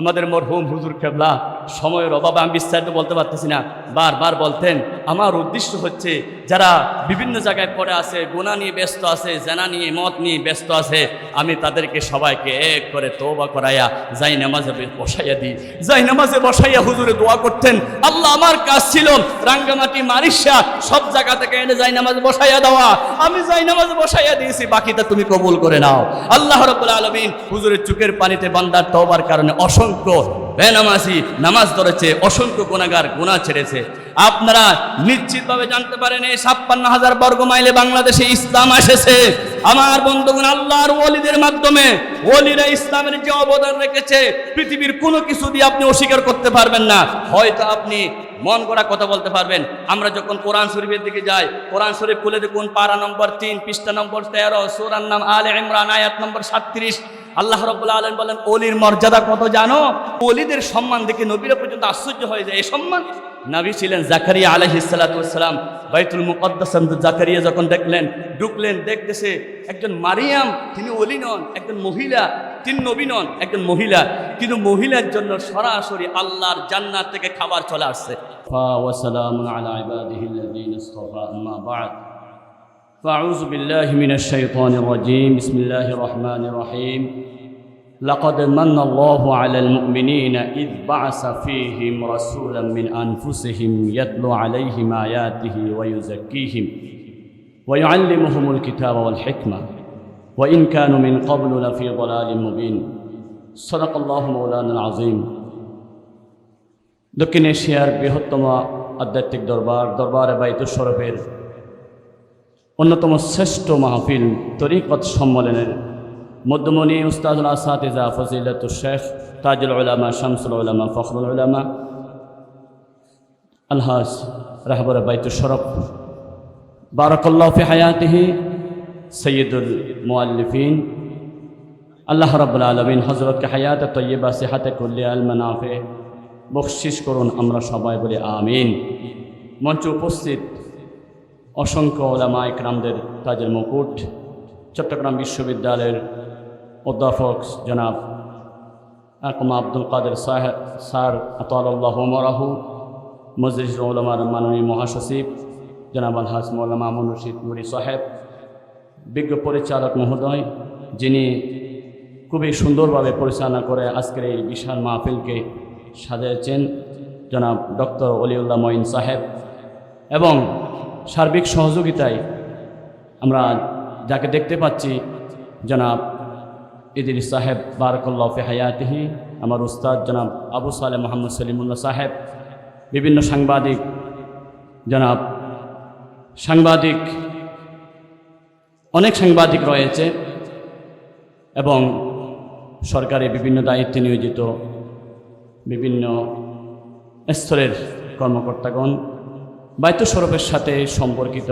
আমাদের মরহুম হুজুর কেবলা, সময়ের অভাবে আমি বিস্তারিত বলতে পারতেছি না। বারবার বলতেন, আমার উদ্দেশ্য হচ্ছে যারা বিভিন্ন জায়গায় পড়ে আছে গুণা নিয়ে ব্যস্ত আছে, জানা নিয়ে, মত নিয়ে ব্যস্ত আছে, আমি তাদেরকে সবাইকে এক করে তৌবা করাইয়া, যাই নামাজে বসাইয়া দিই। যাই নামাজে বসাইয়া হুজুরে দোয়া করতেন, আল্লাহ আমার কাজ ছিল রাঙ্গামাটি মারিসা সব জায়গা থেকে এনে যাই নামাজ বসাইয়া দেওয়া। আমি যাই নামাজ বসাইয়া দিয়েছি, বাকিটা তুমি কবুল করে নাও। আল্লাহ রব্বুল আলমিন হুজুরের চুকের পানিতে বান্দার তোবার কারণে অসংখ্য বেনামাজি নামাজ ধরেছে, অসংখ্য গুণাগার গুণা ছেড়েছে। আপনারা নিশ্চিতভাবে জানতে পারেন, এই ছাপ্পান্ন হাজার বর্গ মাইলে বাংলাদেশে ইসলাম এসেছে। আমার বন্ধুগণ, আল্লাহর ওলিদের মাধ্যমে ওলিরা ইসলামের যে অবদান রেখেছে, পৃথিবীর কোনো কিছু দিয়ে আপনি অস্বীকার করতে পারবেন না। হয়তো আপনি মন করা কথা বলতে পারবেন, আমরা যখন কোরআন শরীফের দিকে যাই, কোরআন শরীফ খুলে দেখুন, পারা নম্বর তিন, পৃষ্ঠা নম্বর তেরো, সুরার নাম আলে ইমরান, আয়াত নম্বর সাতত্রিশ। আল্লাহ রব্বুল আলম বলেন, অলির মর্যাদা কত জানো? অলিদের সম্মান দেখে নবীরা পর্যন্ত আশ্চর্য হয়ে যায়। এই সম্মান নাবি ছিলেন জাকারিয়া আলহিসাল্লাম বাইতুল মুকদ্দাস জাকারিয়া যখন দেখলেন, ঢুকলেন, দেখতেছে একজন মারিয়াম, তিনি অলি নন, একজন মহিলা, তিনি নবী নন, একজন মহিলা। কিন্তু মহিলার জন্য সরাসরি আল্লাহর জান্নাত থেকে খাবার চলে আসছে। فأعوذ بالله من الشيطان الرجيم بسم الله الرحمن الرحيم لقد من الله على المؤمنين إذ بعث فيهم رسولا من أنفسهم يتلو عليهم آياته ويزكيهم ويعلمهم الكتاب والحكمة وإن كانوا من قبل لفي ضلال مبين صدق الله مولانا العظيم দক্ষিণ এশিয়ার বৃহত্তম আধ্যাত্মিক দরবার দরবারে বাইতুল শরফের অন্যতম শ্রেষ্ঠ মাহফিল তরিকত সম্মেলনের মধ্যমণি উস্তাদুল আসাতিজা ফজিলত শেখ তাজুল উলামা, শামসুল উলামা, ফখরুল উলামা, আলহাজ রাহবর বাইতুল শরফ, বারকাল্লাহ ফি হায়াতিহি সৈয়দুল মুআল্লিফিন। আল্লাহ রাব্বুল আলমিন হজরতকে হায়াত তৈয়বা, সেহাতে কুল্লি আল মানাফে বকশিস করুন আমরা সবাই বলে আমিন। মঞ্চে উপস্থিত অসংখ্য ওলামা ইকরামদের তাজের মুকুট। চট্টগ্রাম বিশ্ববিদ্যালয়ের অধ্যাপক জনাব আকমা আব্দুল কাদের সাহেব স্যার আতাল্লাহ মরাহু মজলিস ওলামার মাননীয় মহাসচিব জনাব আলহাজ মৌলামা আমন রশিদ নুরি সাহেব, বিজ্ঞ পরিচালক মহোদয়, যিনি খুবই সুন্দরভাবে পরিচালনা করে আজকের এই বিশাল মাহফিলকে সাজিয়েছেন, জনাব ডক্টর অলিউল্লাহ মঈন সাহেব এবং সার্বিক সহযোগিতায় আমরা যাকে দেখতে পাচ্ছি, জনাব ইদির সাহেব বারকল্লাহ ফি হায়াতিহি, আমার উস্তাদ জনাব আবু সালে মোহাম্মদ সলিমুল্লাহ সাহেব, বিভিন্ন সাংবাদিক, জনাব সাংবাদিক, অনেক সাংবাদিক রয়েছে এবং সরকারি বিভিন্ন দায়িত্বে নিয়োজিত বিভিন্ন স্তরের কর্মকর্তাগণ বাইত সরফের সাথে সম্পর্কিত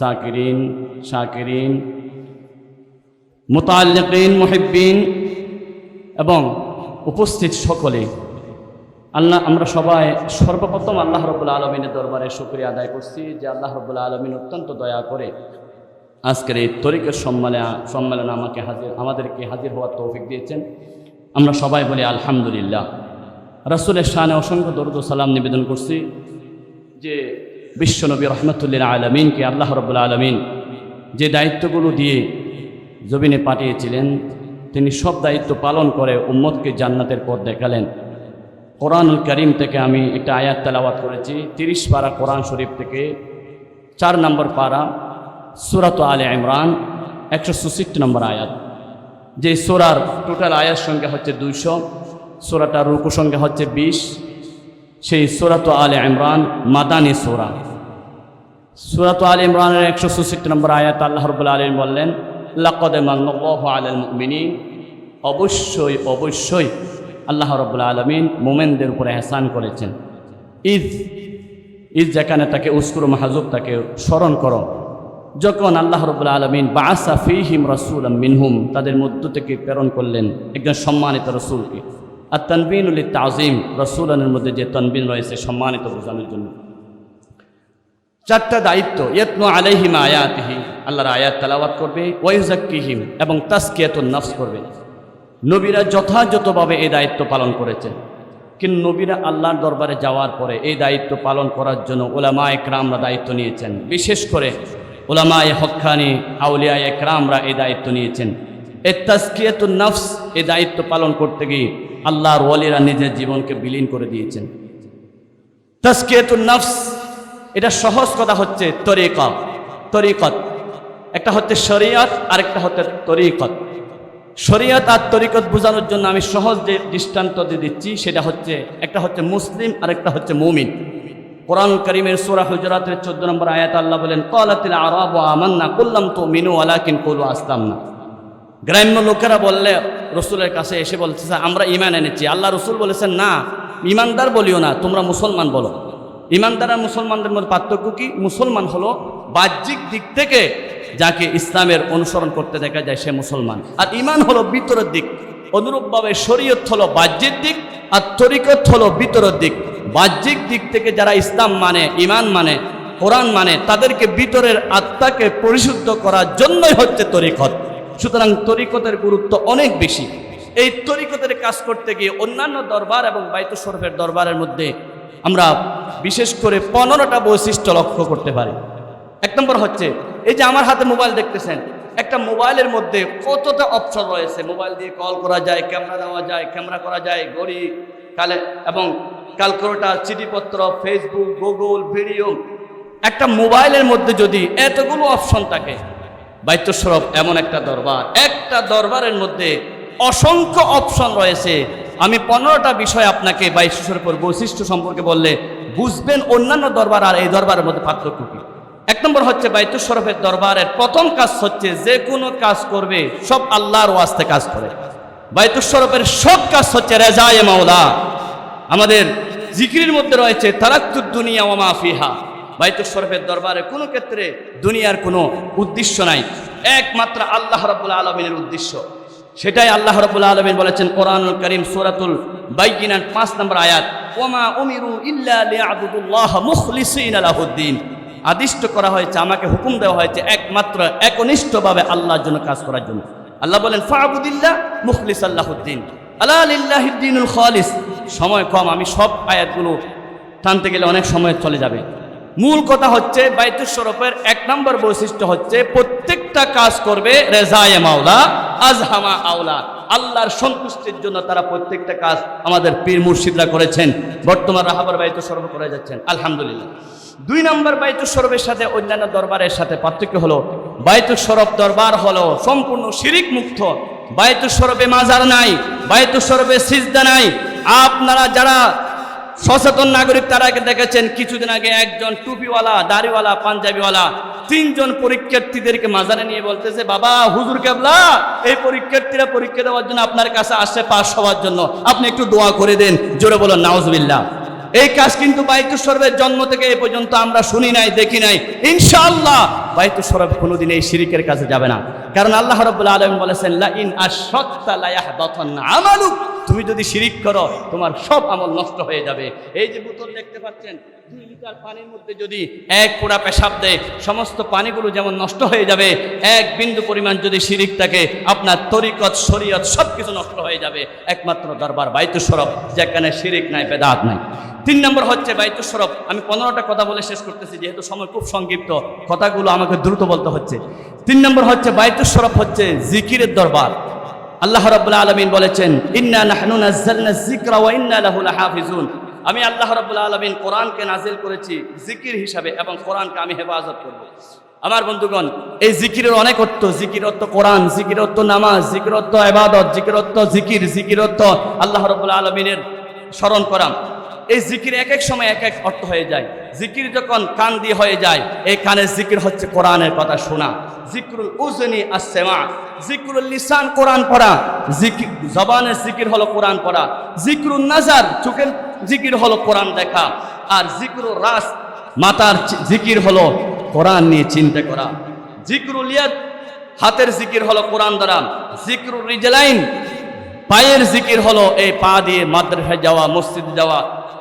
জাকিরিন, শাকিরিন মোতাল্লিন মহিবিন এবং উপস্থিত সকলে আল্লাহ, আমরা সবাই সর্বপ্রথম আল্লাহ রবুল্লা আলমিনের দরবারে শুক্রিয়া আদায় করছি যে আল্লাহ রবুল্লা আলমিন অত্যন্ত দয়া করে আজকের এই তরিকের সম্মেলনে সম্মেলনে আমাকে হাজির, আমাদেরকে হাজির হওয়ার তৌফিক দিয়েছেন। আমরা সবাই বলি আলহামদুলিল্লাহ। রাসুলের শানে অসংখ্য দরুদ সালাম নিবেদন করছি যে বিশ্বনবী রহমতুল্লিল আলমিনকে আল্লাহ রবুল্লা আলমিন যে দায়িত্বগুলো দিয়ে জমিনে পাঠিয়েছিলেন, তিনি সব দায়িত্ব পালন করে উম্মদকে জান্নাতের পথ দেখালেন। কোরআনুল করিম থেকে আমি একটা আয়াত তেলাওয়াত করেছি, তিরিশ পারা কোরআন শরীফ থেকে চার নম্বর পারা সুরাত আলে ইমরান, একশো সুষট্টি নম্বর আয়াত। যে সোরার টোটাল আয়াত সংখ্যা হচ্ছে দুইশো, সোরাটার রুকু সংখ্যা হচ্ছে বিশ। সেই সুরাত আলে ইমরান মাদানী সোরা। সুরাত আল ইমরানের একশো সুষট্টি নম্বর আয়াত আল্লাহ রবুল্লা আলম বললেন, লাকদে অবশ্যই অবশ্যই আল্লাহ রবুল্লা আলমিন মোমেনদের উপরে এহসান করেছেন। ঈদ ঈদ যেখানে তাকে উস্কুর মাহাজুব তাকে স্মরণ করো। যখন আল্লাহ রবুল্লা আলমিন বাসা ফিহিম রসুল মিনহুম, তাদের মধ্য থেকে প্রেরণ করলেন একজন সম্মানিত রসুলকে। আর তনবিন উল্লি তাজিম রসুলানের মধ্যে যে তনবিন রয়েছে সম্মানিত বোঝানোর জন্য। চারটা দায়িত্ব, ইয়ত্ন আলাইহিম আয়াতিহি। আল্লাহর আয়াত তালাওয়াত করবে ওয়াইজাক্কিহিম এবং তাস্কিয়াতুল নফস করবে। নবীরা যথাযথভাবে এই দায়িত্ব পালন করেছেন। কিন্তু নবীরা আল্লাহর দরবারে যাওয়ার পরে এই দায়িত্ব পালন করার জন্য ওলামা একরামরা দায়িত্ব নিয়েছেন। বিশেষ করে ওলামা এ হক্কানি আউলিয়া একরামরা এই দায়িত্ব নিয়েছেন। এ তাস্কিয়াতুল নফস এই দায়িত্ব পালন করতে গিয়ে আল্লাহর ওয়ালিরা নিজের জীবনকে বিলীন করে দিয়েছেন। তাস্কিয়াতুল নফস এটা সহজ কথা হচ্ছে তরিকত তরিকত। একটা হচ্ছে শরিয়ত, আরেকটা হচ্ছে তরিকত। শরিয়ত আর তরিকত বোঝানোর জন্য আমি সহজ যে দৃষ্টান্ত দিয়ে দিচ্ছি, সেটা হচ্ছে, একটা হচ্ছে মুসলিম আর একটা হচ্ছে মুমিন। কোরআন করিমের সোরা হুজরাতের চোদ্দ নম্বর আয়াত আল্লাহ বলেন, কলাতিল আরব আমান্না করলাম তো মিনু আলাকিন কলু আসলাম না গ্রাম্য লোকেরা বললে, রসুলের কাছে এসে বলতেছে, আমরা ইমান এনেছি। আল্লাহ রসুল বলেছেন, না ইমানদার বলিও না, তোমরা মুসলমান বলো। ইমানদার আর মুসলমানদের মধ্যে পার্থক্য কি? মুসলমান হলো বাহ্যিক দিক থেকে যাকে ইসলামের অনুসরণ করতে দেখা যায় সে মুসলমান। আর ইমান হলো ভিতরের দিক। অনুরূপভাবে শরীয়ত হলো বাহ্যিক দিক, আর তরিকত হলো ভিতরের দিক। বাহ্যিক দিক থেকে যারা ইসলাম মানে ইমান মানে কোরআন মানে তাদেরকে ভিতরের আত্মাকে পরিশুদ্ধ করার জন্যই হচ্ছে তরিকত। সুতরাং তরিকতের গুরুত্ব অনেক বেশি। এই তরিকতের কাজ করতে গিয়ে অন্যান্য দরবার এবং বাইতু শরফের দরবারের মধ্যে আমরা বিশেষ করে পনেরোটা বৈশিষ্ট্য লক্ষ্য করতে পারি। এক নম্বর হচ্ছে, এই যে আমার হাতে মোবাইল দেখতেছেন, একটা মোবাইলের মধ্যে কতটা অপশন রয়েছে? মোবাইল দিয়ে কল করা যায় ক্যামেরা দেওয়া যায় ক্যামেরা করা যায়, ঘড়ি, কালে, এবং ক্যালকুলেটার চিঠিপত্র ফেসবুক গুগল ভিডিও একটা মোবাইলের মধ্যে যদি এতগুলো অপশন থাকে বাইত্যস্বরূপ এমন একটা দরবার, একটা দরবারের মধ্যে অসংখ্য অপশন রয়েছে আমি পনেরোটা বিষয় আপনাকে বাইশ্বরূপের বৈশিষ্ট্য সম্পর্কে বললে বুঝবেন অন্যান্য দরবার আর এই দরবারের মধ্যে পার্থক্য কি? এক নম্বর হচ্ছে বাইতুস্বরফের দরবারের প্রথম কাজ হচ্ছে যে কোনো কাজ করবে, সব আল্লাহর ওয়াস্তে কাজ করে। বাইতুস্বরফের সব কাজ হচ্ছে রেজায়ে মাওলা। আমাদের জিকির মধ্যে রয়েছে তারাক্তুর দুনিয়া ওমা ফিহা। বাইতুল শরফের দরবারে কোনো ক্ষেত্রে দুনিয়ার কোনো উদ্দেশ্য নাই। একমাত্র আল্লাহ রব্বুল আলমিনের উদ্দেশ্য। সেটাই আল্লাহ রব্বুল আলমিন বলেছেন কোরআনুল করিম সুরাতুল বাইকিনার পাঁচ নম্বর আয়াত, ওমা উমিরু ইল্লা লিয়াবুদুল্লাহ মুখলিসিন আলাহুদ্দিন আদিষ্ট করা হয়েছে, আমাকে হুকুম দেওয়া হয়েছে একমাত্র একনিষ্ঠভাবে আল্লাহর জন্য কাজ করার জন্য। আল্লাহ বলেন, ফাবুদিল্লাহ মুখলিস আল্লাহুদ্দিন আল্লাহ খালিস। সময় কম, আমি সব আয়াতগুলো টানতে গেলে অনেক সময় চলে যাবে। মূল কথা হচ্ছে বাইতুল শরফের এক নম্বর বৈশিষ্ট্য হচ্ছে প্রত্যেকটা কাজ করবে রেজায়ে মাওলা, আজহামা আওলা। আল্লাহর সন্তুষ্টির জন্য তারা প্রত্যেকটা কাজ আমাদের পীর মুর্শিদরা করেছেন। বর্তমান রাহাবার বাইতুল শরফ করে যাচ্ছেন। আলহামদুলিল্লাহ। দুই নম্বর বাইতুল শরফের সাথে অন্যান্য দরবারের সাথে পার্থক্য হলো, বাইতুল শরফ দরবার হলো সম্পূর্ণ শিরিক মুক্ত। বাইতুল শরফে মাজার নাই, বাইতুল শরফে সিজদা নাই। আপনারা যারা সচেতন নাগরিক তারা দেখেছেন, কিছুদিন আগে একজন টুপিওয়ালা, দাড়িওয়ালা, পাঞ্জাবিওয়ালা, তিনজন পরীক্ষার্থীদেরকে মাজারে নিয়ে বলতেছে, বাবা, হুজুর কেবলা, এই পরীক্ষার্থীরা পরীক্ষা দেওয়ার জন্য আপনার কাছে আসছে পাস হওয়ার জন্য। আপনি একটু দোয়া করে দেন, জোরে বলুন, নাউজবিল্লাহ। এই কাজ কিন্তু বাইতুল সরবের জন্ম থেকে এ পর্যন্ত আমরা শুনি নাই, দেখি নাই। ইনশাআল্লাহ বাইতুল সরব কোনোদিন এই শিরিকের কাছে যাবে না। কারণ আল্লাহ রাব্বুল আলামিন বলেছেন লা ইন আশরাকতা লা ইয়াহবাতান্না আমালুক তুমি যদি শিরিক করো, তোমার সব আমল নষ্ট হয়ে যাবে। এই যে বোতল দেখতে পাচ্ছেন, দুই লিটার পানির মধ্যে যদি এক পোড়া পেশাব দেয়, সমস্ত পানিগুলো যেমন নষ্ট হয়ে যাবে, এক বিন্দু পরিমাণ যদি শিরিক থাকে, আপনার তরিকত, শরীয়ত সব কিছু নষ্ট হয়ে যাবে। একমাত্র দরবার বাইতুল সরব, যেখানে শিরিক নাই, বেদাত নাই। তিন নম্বর হচ্ছে বাইতুল সরব। আমি পনেরোটা কথা বলে শেষ করতেছি, যেহেতু সময় খুব সংক্ষিপ্ত, কথাগুলো আমাকে দ্রুত বলতে হচ্ছে। তিন নম্বর হচ্ছে সরব হচ্ছে জিকিরের দরবার। আল্লাহ রাব্বুল আলামিন বলেছেন, ইন্না আমি আল্লাহ রাব্বুল আলামিন কোরআনকে নাজিল করেছি জিকির হিসাবে এবং কোরআনকে আমি হেফাজত করব। আমার বন্ধুগণ, এই জিকিরের অনেক অর্থ, জিকির অর্থ কোরআন, জিকির অর্থ নামাজ, জিকির অর্থ ইবাদত, জিকির অর্থ জিকির জিকির অর্থ আল্লাহ রাব্বুল আলামিনের স্মরণ করা। এই জিকির এক এক সময় এক এক অর্থ হয়ে যায়। জিকির যখন কান দিয়ে হয়ে যায় এই কানের জিকির হচ্ছে কোরআনের কথা শোনা। জিক্রুল উজনি আসেমা জিক্রুল লিসান কোরআন পড়া। জিকির জবানের জিকির হলো কোরআন পড়া। জিক্রুল নাজার, চোখের জিকির হলো কোরআন দেখা। আর জিক্রুল রাস, মাতার জিকির হলো কোরআন নিয়ে চিন্তা করা। জিক্রুল ইয়াদ, হাতের জিকির হলো কোরআন দ্বারা। জিক্রুল রিজলাইন, পায়ের জিকির হলো এই পা দিয়ে মাদ্রাসায় যাওয়া, মসজিদ যাওয়া।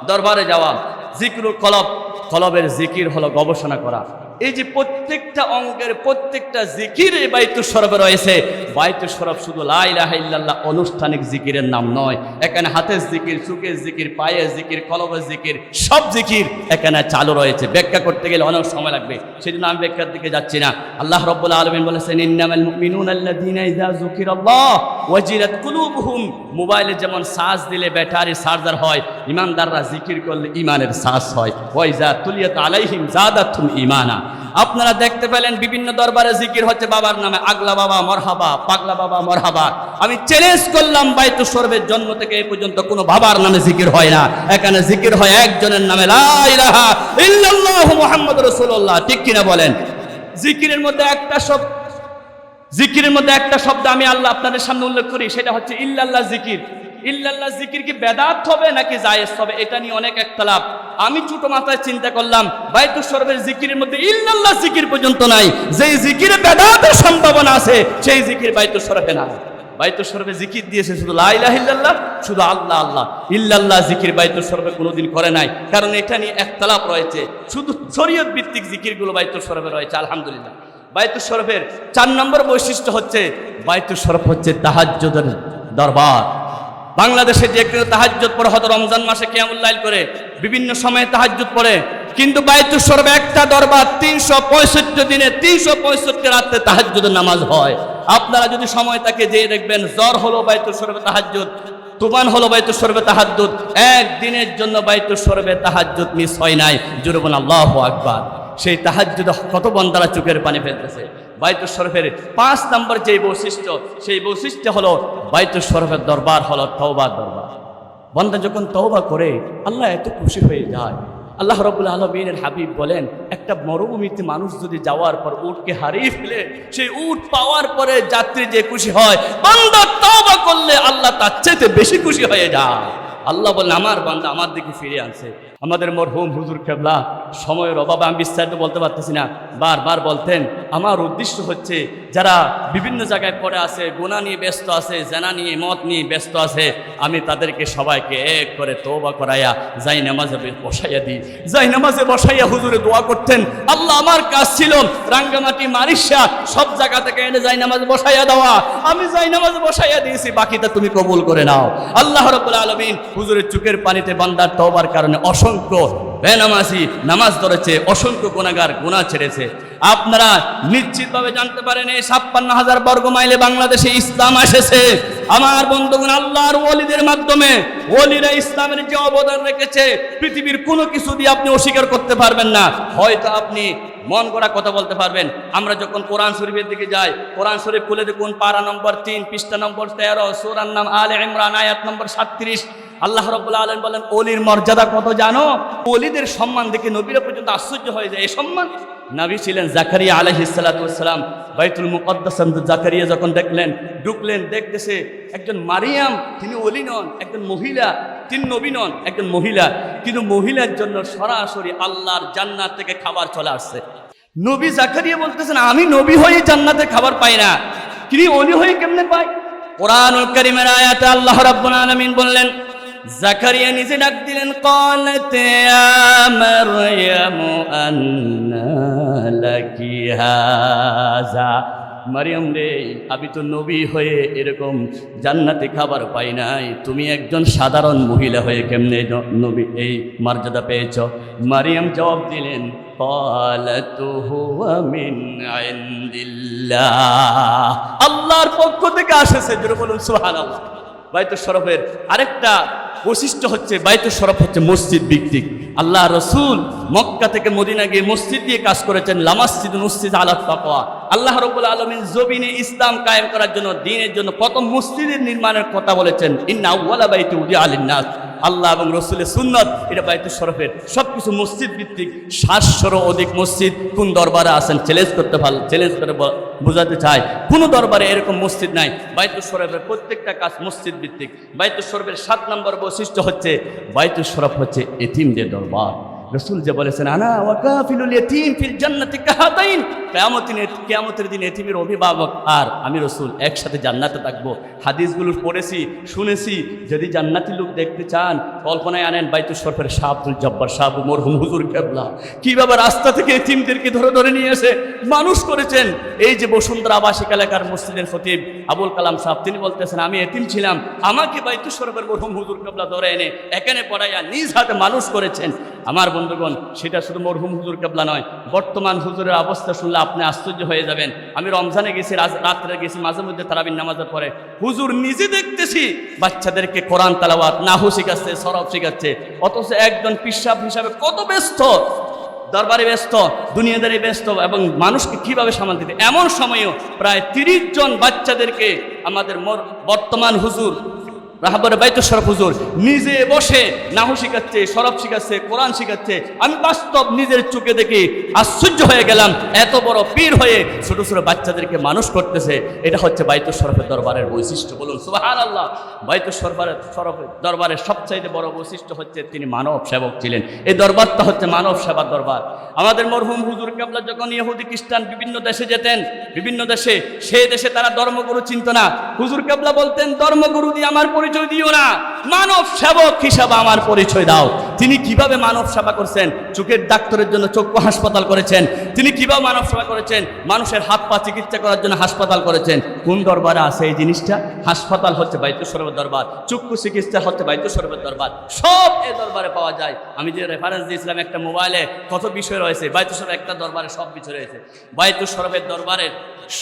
দরবারে যাওয়া জিকরুল কলব। কলবের জিকির হলো গবেষণা করা। এই যে প্রত্যেকটা অঙ্গের প্রত্যেকটা জিকির এই বাইতুল সরবে রয়েছে। বাইতুল সরব শুধু লাইলাহ ইল্লাল্লাহ আনুষ্ঠানিক জিকিরের নাম নয়। এখানে হাতের জিকির চুকের জিকির, পায়ের জিকির, কলবের জিকির, সব জিকির এখানে চালু রয়েছে। ব্যাখ্যা করতে গেলে অনেক সময় লাগবে। সেজন্য আমি ব্যাখ্যার দিকে যাচ্ছি না। আল্লাহ রব্বুল আলমিন বলেছেন, ইন্নামাল মুমিনুন আল্লাযীনা ইযা যুকিরাল্লাহ ওয়াজিলাত কুলুবুহুম। মোবাইলে যেমন চার্জ দিলে ব্যাটারি চার্জার হয়, ইমানদাররা জিকির করলে ইমানের শ্বাস হয়। ওয়াইজা তুলিয়াত আলাইহিম জাদাতুম ইমানা আপনারা দেখতে পেলেন বিভিন্ন দরবারে জিকির হচ্ছে, বাবার নামে আগলা বাবা, মরহাবা, পাগলা বাবা, মরহাবা। আমি চ্যালেঞ্জ করলাম বাইতু সর্বের জন্ম থেকে এই পর্যন্ত কোনো বাবার নামে জিকির হয় না। এখানে জিকির হয় একজনের নামে মুহাম্মদ রাসূলুল্লাহ। ঠিক কিনা বলেন? জিকিরের মধ্যে একটা শব্দ, জিকিরের মধ্যে একটা শব্দ আমি আল্লাহ আপনাদের সামনে উল্লেখ করি, সেটা হচ্ছে ইল্লাল্লাহ জিকির। ইল্লাল্লাহ জিকির কি বেদাত হবে নাকি জায়েজ হবে? এটা নিয়ে অনেক একতলাপ। আমি ছোট মাথায় চিন্তা করলাম, বাইতুল সরবের জিকিরের মধ্যে ইল্লাল্লাহ জিকির পর্যন্ত নাই। যেই জিকিরে বেদাতের সম্ভাবনা আছে, সেই জিকির বাইতুল সরবে না। বাইতুল সরবে জিকির দিয়েছে শুধু লা ইলাহা ইল্লাল্লাহ, শুধু আল্লাহ আল্লাহ। ইল্লাল্লাহ জিকির বাইতুল সরবে কোনোদিন করে নাই। কারণ এটা নিয়ে একতলাপ রয়েছে। শুধু শরীয়ত ভিত্তিক জিকিরগুলো বাইতুল সরবে রয়েছে, আলহামদুলিল্লাহ। বাইতুল শরফের চার নম্বর বৈশিষ্ট্য হচ্ছে, বাইতুল শরফ হচ্ছে তাহাজ্জুদের দরবার। বাংলাদেশে যে কেউ তাহাজ্জুদ পড়ে, হয়তো রমজান মাসে কেয়ামুল্লাইল করে, বিভিন্ন সময়ে তাহাজ্জুদ পড়ে, কিন্তু বাইতুল শরফে একটা দরবার তিনশো পঁয়ষট্টি দিনে, তিনশো পঁয়ষট্টি রাত্রে তাহাজ্জুদের নামাজ হয়। আপনারা যদি সময় তাকে যেয়ে দেখবেন, জ্বর হলো বাইতুল শরফে তাহাজ্জুদ, তুফান হলো বাইতুল সরবে তাহাজ্জুদ একদিনের জন্য বাইতুল সরবে তাহাজ্জুদ মিস হয় নাই। জুরবন আল্লাহ আকবার। সেই তাহাজ্জুদ কত বন্দারা চোখের পানি ফেলতেছে। বাইতুল শরফের পাঁচ নম্বর যে বৈশিষ্ট্য, সেই বৈশিষ্ট্য হলো বাইতুল শরফের দরবার হলো তওবার দরবার। বন্দা যখন তওবা করে, আল্লাহ এত খুশি হয়ে যায়। আল্লাহ রবুল আলমিনের হাবিব বলেন, একটা মরুভূমিতে মানুষ যদি যাওয়ার পর উটকে হারিয়ে ফেলে, সেই উট পাওয়ার পরে যাত্রী যে খুশি হয়, বান্দা তওবা করলে আল্লাহ তার চাইতে বেশি খুশি হয়ে যায়। আল্লাহ বললেন, আমার বান্দা আমার দিকে ফিরে আনছে। আমাদের মরহুম হুজুর কেবলা সময়ের অভাবে আমি বিস্তারিত বলতে পারতেছি না। বারবার বলতেন, আমার উদ্দেশ্য হচ্ছে যারা বিভিন্ন জায়গায় পড়ে আছে গোনা নিয়ে ব্যস্ত আছে, জেনা নিয়ে, মত নিয়ে ব্যস্ত আছে, আমি তাদেরকে সবাইকে এক করে তৌবা করাইয়া, যাই নামাজে বসাইয়া দিই। যাই নামাজে বসাইয়া হুজুরে দোয়া করতেন, আল্লাহ আমার কাজ ছিল রাঙ্গামাটি মারিসা সব জায়গা থেকে এনে যাই নামাজ বসাইয়া দেওয়া। আমি যাই নামাজ বসাইয়া দিয়েছি, বাকিটা তুমি কবুল করে নাও। আল্লাহ রবুল আলমিন হুজুরের চোখের পানিতে বান্দার তওবার কারণে অসংখ্য বেনামাজি নামাজ ধরেছে, অসংখ্য গুণাগার, গুণা ছেড়েছে। আপনারা নিশ্চিতভাবে জানতে পারেন, এই ছাপ্পান্ন হাজার বর্গ মাইলে বাংলাদেশে ইসলাম এসেছে। আমার বন্ধুগণ, আল্লাহর ওলিদের মাধ্যমে ওলিরা ইসলামের যে অবদান রেখেছে, পৃথিবীর কোনো কিছু দিয়ে আপনি অস্বীকার করতে পারবেন না। হয়তো আপনি মন করা কথা বলতে পারবেন। আমরা যখন কোরআন শরীফের দিকে যাই, কোরআন শরীফ খুলে দেখুন, পারা নম্বর তিন, পৃষ্ঠা নম্বর তেরো সোরান নাম আলে ইমরান, আয়াত নম্বর সাতত্রিশ। আল্লাহ রব্বুল্লাহ আলম বলেন অলির মর্যাদা কত জানো? অলিদের সম্মান দেখে নবীরা পর্যন্ত আশ্চর্য হয়ে যায়। এই সম্মান নবী ছিলেন জাকারিয়া আলহিসাল্লাম বাইতুল মুকদ্দাস জাকারিয়া যখন দেখলেন, ঢুকলেন, দেখতেছে একজন মারিয়াম, তিনি অলি নন, একজন মহিলা, তিনি নবী নন, একজন মহিলা। কিন্তু মহিলার জন্য সরাসরি আল্লাহর জান্নাত থেকে খাবার চলে আসছে। নবী জাকারিয়া বলতেছেন, আমি নবী হয়ে জান্নাতে খাবার পাই না। তিনি অলি হয়ে কেমনে পাই কোরআনুল করিমের আয়াতে আল্লাহ রাব্বুল আলামিন বললেন জাকারিয়া নিজে ডাক দিলেন, কলতে মারিয়াম রে, আমি তো নবী হয়ে এরকম জান্নাতে খাবার পাই নাই। তুমি একজন সাধারণ মহিলা হয়ে কেমনে নবী, এই মর্যাদা পেয়েছ? মারিয়াম জবাব দিলেন আল্লাহর পক্ষ থেকে আসেছে যেরকম বলুন সুহান আল্লাহ তো শরফের আরেকটা বৈশিষ্ট্য হচ্ছে বাইতে সরফ হচ্ছে মসজিদ ভিত্তিক। আল্লাহ রসুল মক্কা থেকে মদিনা গিয়ে মসজিদ দিয়ে কাজ করেছেন লামাসজিদ মসজিদ আলাদ তাকওয়া। আল্লাহ রবুল আলমিন জবিনে ইসলাম কায়েম করার জন্য দিনের জন্য প্রথম মসজিদের নির্মাণের কথা বলেছেন। ইন্না বাইতু উদি আলিন্নাস আল্লাহ এবং রসুলের সুন্নত, এটা বাইতুল শরফের সব কিছু মসজিদ ভিত্তিক। সাতশোরও অধিক মসজিদ কোন দরবারে আসেন চ্যালেঞ্জ করতে ভালো চ্যালেঞ্জ করে বোঝাতে চায় কোনো দরবারে এরকম মসজিদ নাই। বাইতুল শরফের প্রত্যেকটা কাজ মসজিদ ভিত্তিক। বাইতুল শরফের সাত নম্বর বৈশিষ্ট্য হচ্ছে বাইতুল শরফ হচ্ছে এতিমদের দরবার। রসুল যে বলেছেন আনা ওয়াকাফিলুল ইয়তীম ফিল জান্নাতি কাহাতাইন। কিয়ামতের কিয়ামতের দিন এতিমের অভিভাবক। আর আমি রসুল একসাথে জান্নাতে থাকব। হাদিসগুলো পড়েছি, শুনেছি। যদি জান্নাতি লোক দেখতে চান, কল্পনায় আনেন, বাইতুল শরফের শাহ আব্দুল জব্বার শাহ মরহুম হুজুর কেবলা। কীভাবে রাস্তা থেকে এতিমদেরকে ধরে ধরে নিয়ে এসে মানুষ করেছেন? এই যে বসুন্ধরা আবাসিক এলাকার মসজিদের খতিব আবুল কালাম সাহেব, তিনি বলতেছেন, আমি এতিম ছিলাম। আমাকে বাইতুল শরফের মরহুম হুজুর কেবলা ধরে এনে, এখানে পড়াইয়া নিজ হাতে মানুষ করেছেন। আমার বন্ধুগণ, সেটা শুধু মরহুম হুজুর কেবলা নয়, বর্তমান হুজুরের অবস্থা শুনলে আপনি আশ্চর্য হয়ে যাবেন। আমি রমজানে গেছি রাত্রে গেছি, মাঝে মধ্যে তারাবিন নামাজের পরে, হুজুর নিজে দেখতেছি, বাচ্চাদেরকে কোরআন তালাওয়াত, নাহু শিখাচ্ছে, সরব শিখাচ্ছে, অথচ একজন পিসাব হিসাবে কত ব্যস্ত, দরবারে ব্যস্ত, দুনিয়াদারি ব্যস্ত, এবং মানুষকে কীভাবে সামাল দিতে এমন সময়েও প্রায় তিরিশ জন বাচ্চাদেরকে আমাদের বর্তমান হুজুর রাহাবরে বাইতুল শরফ হুজুর নিজে বসে নাহু শিখাচ্ছে সরব শিখাচ্ছে, কোরআন শিখাচ্ছে। আমি বাস্তব নিজের চোখে দেখে আশ্চর্য হয়ে গেলাম, এত বড় পীর হয়ে ছোট ছোট বাচ্চাদেরকে মানুষ করতেছে। এটা হচ্ছে বাইতুল শরফের দরবারের বৈশিষ্ট্য, বলুন সুবাহান আল্লাহ বাইতুল সরবারের শরফের দরবারের সবচাইতে বড় বৈশিষ্ট্য হচ্ছে তিনি মানব সেবক ছিলেন। এই দরবারটা হচ্ছে মানব সেবার দরবার। আমাদের মরহুম হুজুর কেবলা যখন ইহুদি, খ্রিস্টান বিভিন্ন দেশে যেতেন, বিভিন্ন দেশে সেই দেশে তারা ধর্মগুরু চিনত না। হুজুর কেবলা বলতেন, ধর্মগুরু দিয়ে আমার পরিচয় দিও না, মানব সেবক হিসাবে আমার পরিচয় দাও। তিনি কীভাবে মানব সেবা করছেন? চোখের ডাক্তারের জন্য চক্ষু হাসপাতাল করেছেন। তিনি কীভাবে মানব সেবা করেছেন? মানুষের হাত পা চিকিৎসা করার জন্য হাসপাতাল করেছেন। কোন দরবারে আছে এই জিনিসটা? হাসপাতাল হচ্ছে বাইতুসরবের দরবার, চক্ষু চিকিৎসা হচ্ছে বাইতুসরবের দরবার। সব এই দরবারে পাওয়া যায়। আমি যে রেফারেন্স দিয়েছিলাম একটা মোবাইলে কত বিষয় রয়েছে। বাইতুসরব একটা দরবারে সব বিষয় রয়েছে। বাইতুসরবের দরবারের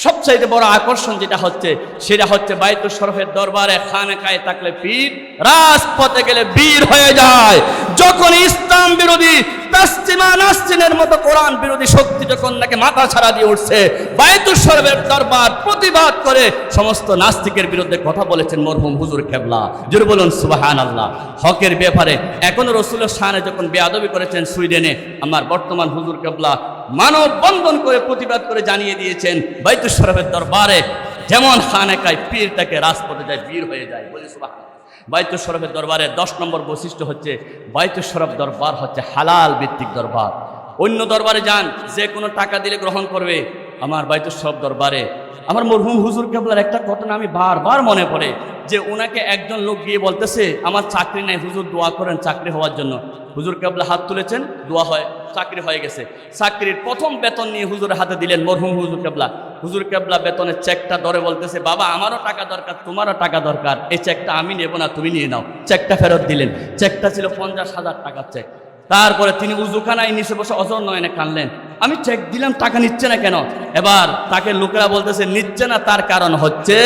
সবচাইতে বড় আকর্ষণ যেটা হচ্ছে, সেটা হচ্ছে বাইতুল শরফের দরবারে খানেকায় থাকলে পীর রাজপথে গেলে বীর হয়ে যায়। যখন ইসলাম বিরোধী মতো বিরোধী শক্তি যখন নাকি মাথা ছাড়া দিয়ে উঠছে দরবার প্রতিবাদ করে সমস্ত নাস্তিকের বিরুদ্ধে কথা বলেছেন হুজুর কেবলা। হকের ব্যাপারে এখনও রসুলের যখন বেয়াদবি করেছেন সুইডেনে, আমার বর্তমান হুজুর কেবলা মানব বন্ধন করে প্রতিবাদ করে জানিয়ে দিয়েছেন বাইতুল শরফের দরবারে, যেমন খানেকায় পীর তাকে রাজপথে যায়, বীর হয়ে যায়। বলি সুবাহ বাইতুল শরফের দরবারে দশ নম্বর বৈশিষ্ট্য হচ্ছে, বাইতুল শরফ দরবার হচ্ছে হালাল ভিত্তিক দরবার। অন্য দরবারে যান, যে কোনো টাকা দিলে গ্রহণ করবে। আমার বাইতুল সব দরবারে। আমার মরহুম হুজুর কেবলার একটা ঘটনা আমি বারবার মনে পড়ে, যে ওনাকে একজন লোক গিয়ে বলতেছে, আমার চাকরি নাই হুজুর, দোয়া করেন চাকরি হওয়ার জন্য। হুজুর কেবলা হাত তুলেছেন, দোয়া হয়, চাকরি হয়ে গেছে। চাকরির প্রথম বেতন নিয়ে হুজুরের হাতে দিলেন মরহুম হুজুর কেবলা। হুজুর কেবলা বেতনের চেকটা ধরে বলতেছে, বাবা, আমারও টাকা দরকার, তোমারও টাকা দরকার। এই চেকটা আমি নেব না, তুমি নিয়ে নাও। চেকটা ফেরত দিলেন। চেকটা ছিল পঞ্চাশ হাজার টাকার চেক। তারপরে তিনি উজুখানায় নিচে বসে অজর নয়নে কানলেন আমি চেক দিলাম, টাকা নিচ্ছে না কেন? এবার তাকে লোকেরা বলতেছে, নিচ্ছে না, তার কারণ হচ্ছে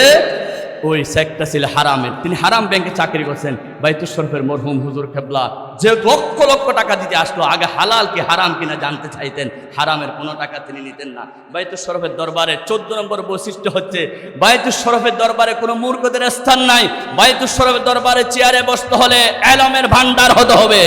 ওই চেকটা ছিল হারামের। তিনি হারাম ব্যাংকে চাকরি করছেন। বাইতুল শরফের মরহুম হুজুর খেবলা যে লক্ষ লক্ষ টাকা দিতে আসলো, আগে হালাল কি হারাম কিনা জানতে চাইতেন। হারামের কোনো টাকা তিনি নিতেন না। বাইতুল শরফের দরবারে চোদ্দ নম্বর বৈশিষ্ট্য হচ্ছে, বাইতুল শরফের দরবারে কোনো মূর্খদের স্থান নাই। বাইতুল শরফের দরবারে চেয়ারে বসতে হলে এলমের ভান্ডার হতে হবে।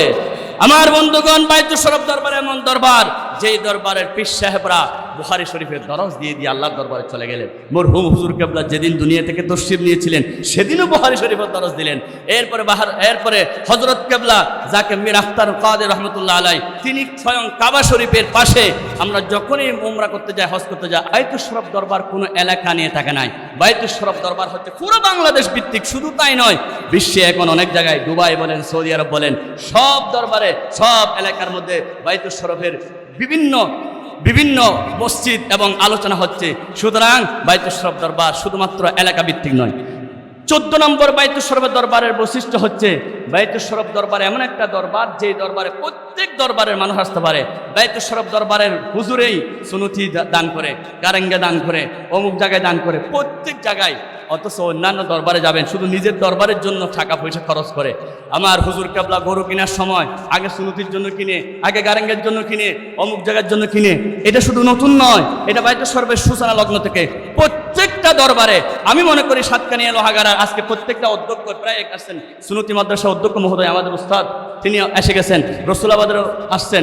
আমার বন্ধুগণ, বাইতুল শরফ দরবারে এমন দরবার যেই দরবারের পীর সাহেবরা বুখারি শরীফের দরজ দিয়ে দিয়ে আল্লাহর দরবারে চলে গেলেন। মরহুম হুজুর কেবলা যেদিন দুনিয়া থেকে তসিব নিয়েছিলেন, সেদিনও বুখারি শরীফের দরজ দিলেন। এরপরে বাহার এরপরে হজরত কেবলা, যাকে মীর আখতার কাদের রহমতুল্লাহ আলাই, তিনি স্বয়ং কাবা শরীফের পাশে আমরা যখনই উমরা করতে যাই, হজ করতে যাই শরফ দরবার কোনো এলাকা নিয়ে থাকে নাই। বাইতুল শরফ দরবার হচ্ছে পুরো বাংলাদেশ ভিত্তিক, শুধু তাই নয়, বিশ্বে এখন অনেক জায়গায় দুবাই বলেন, সৌদি আরব বলেন, সব দরবারে, সব এলাকার মধ্যে বাইতুল শরফের বিভিন্ন বিভিন্ন মসজিদ এবং আলোচনা হচ্ছে। সুতরাং বাইতুল শরফ দরবার শুধুমাত্র এলাকা ভিত্তিক নয়। চোদ্দ নম্বর বাইতুল শরফের দরবারের বৈশিষ্ট্য হচ্ছে বাইতুল শরফ দরবার এমন একটা দরবার যে দরবারে প্রত্যেক দরবারের মানুষ আসতে পারে। বাইতুল শরফ দরবারের হুজুরেই সুনুতি দান করে, কারেঙ্গে দান করে, অমুক জায়গায় দান করে, প্রত্যেক জায়গায় অথচ অন্যান্য দরবারে যাবেন, শুধু নিজের দরবারের জন্য টাকা পয়সা খরচ করে। আমার হুজুর কাবলা গরু কেনার সময় আগে সুনুতির জন্য কিনে, আগে গারেঙ্গের জন্য কিনে, অমুক জায়গার জন্য কিনে। এটা শুধু নতুন নয়, এটা বাইতুল শরফের সূচনা লগ্ন থেকে। প্রত্যেকটা দরবারে, আমি মনে করি সাতকানিয়া লোহাগারা আজকে প্রত্যেকটা অধ্যক্ষ, প্রায় এক আসছেন। সুনতি মাদ্রাসা অধ্যক্ষ মহোদয় আমাদের উস্তাদ, তিনি এসে গেছেন। রসুলাবাদের আসছেন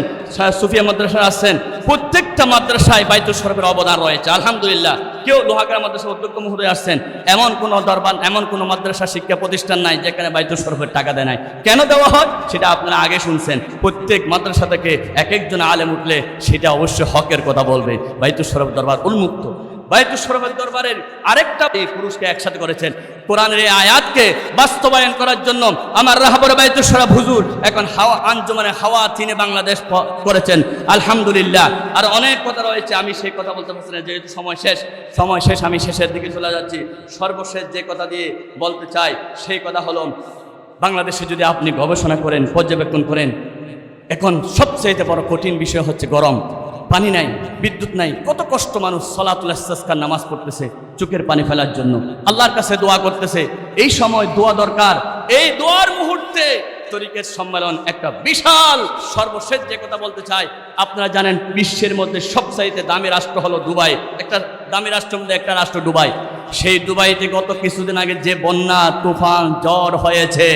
সুফিয়া মাদ্রাসা আসছেন। প্রত্যেকটা মাদ্রাসায় বাইতুল শরফের অবদান রয়েছে, আলহামদুলিল্লাহ। কেউ লোহাগের মাদ্রাসা অধ্যক্ষ মহোদয় আসছেন, এমন কোনো দরবার, এমন কোনো মাদ্রাসা শিক্ষা প্রতিষ্ঠান নাই যেখানে বাইতুল শরফের টাকা দেয় নাই। কেন দেওয়া হয়? সেটা আপনারা আগে শুনছেন। প্রত্যেক মাদ্রাসা থেকে এক একজন আলেম উঠলে সেটা অবশ্যই হকের কথা বলবে। বাইতুল শরফ দরবার উন্মুক্ত। বাইতুল শরফের দরবারের আরেকটা এই পুরুষকে একসাথে করেছেন। কোরআনের এই আয়াতকে বাস্তবায়ন করার জন্য আমার রাহাবর বাইতুল শরফ হুজুর এখন হাওয়া আঞ্জুমানে হাওয়া চীনে বাংলাদেশ করেছেন। আলহামদুলিল্লাহ। আর অনেক কথা রয়েছে, আমি সেই কথা বলতে পারছি না, যেহেতু সময় শেষ। সময় শেষ, আমি শেষের দিকে চলে যাচ্ছি। সর্বশেষ যে কথা দিয়ে বলতে চাই, সেই কথা হলো, বাংলাদেশে যদি আপনি গবেষণা করেন, পর্যবেক্ষণ করেন, এখন সবচেয়ে বড় কঠিন বিষয় হচ্ছে গরম। পানি নাই, বিদ্যুৎ নাই। কত কষ্ট মানুষ সলাতুল ইস্তেসকার নামাজ পড়তেছে চোখের পানি ফেলার জন্য। আল্লাহর কাছে দোয়া করতেছে, এই সময় দোয়া দরকার। এই দোয়ার মুহূর্তে তরিকের সম্মেলন একটা বিশাল, সর্বশেষ যে কথা বলতে চাই। আপনারা জানেন বিশ্বের মধ্যে সবচাইতে দামি রাষ্ট্র হলো দুবাই। একটা দামি রাষ্ট্রের মধ্যে একটা রাষ্ট্র দুবাই। সেই দুবাইতে গত কিছুদিন আগে যে বন্যা, তুফান, জ্বর হয়েছে,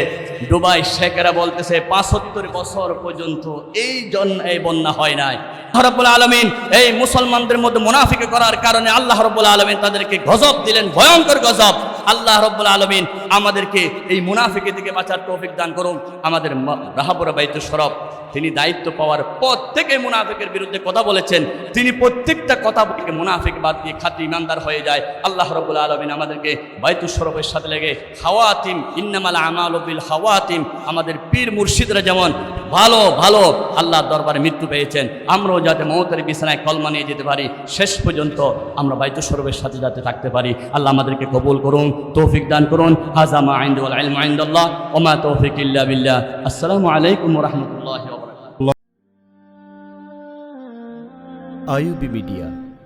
দুবাই শেখেরা বলতেছে পাঁচাত্তর বছর পর্যন্ত এই জন্য এই বন্যা হয় নাই। হরবুল আলমিন এই মুসলমানদের মধ্যে মুনাফিকে করার কারণে আল্লাহ রবুল আলমিন তাদেরকে গজব দিলেন, ভয়ঙ্কর গজব। আল্লাহ রব্বুল আলমিন আমাদেরকে এই মুনাফিকে থেকে বাঁচার তৌফিক দান করুন। আমাদের রাহাবুরা বাইতুল সরব, তিনি দায়িত্ব পাওয়ার পর থেকে মুনাফিকের বিরুদ্ধে কথা বলেছেন। তিনি প্রত্যেকটা কথা বলে মুনাফিক বাদ দিয়ে খাতি ইমানদার হয়ে যায়। আল্লাহ রবুল আলমিন আমাদেরকে বাইতুল সরফের সাথে লেগে হাওয়াতিম ইন্নামাল আমাল বিল হাওয়াতিম আমাদের পীর মুর্শিদরা যেমন ভালো ভালো, আল্লাহর দরবারে মৃত্যু পেয়েছেন। আমরাও যাতে মমতারি বিছানায় কলমা নিয়ে যেতে পারি। শেষ পর্যন্ত আমরা বাইতুল সরফের সাথে যাতে থাকতে পারি। আল্লাহ আমাদেরকে কবুল করুন। তৌফিক দান করুন। হাজামা আইন্দুল আলম আইন্দুল্লাহ ওমা তৌফিক ইল্লা বিল্লাহ। আসসালামু আলাইকুম রহমতুল্লাহ আইউবি মিডিয়া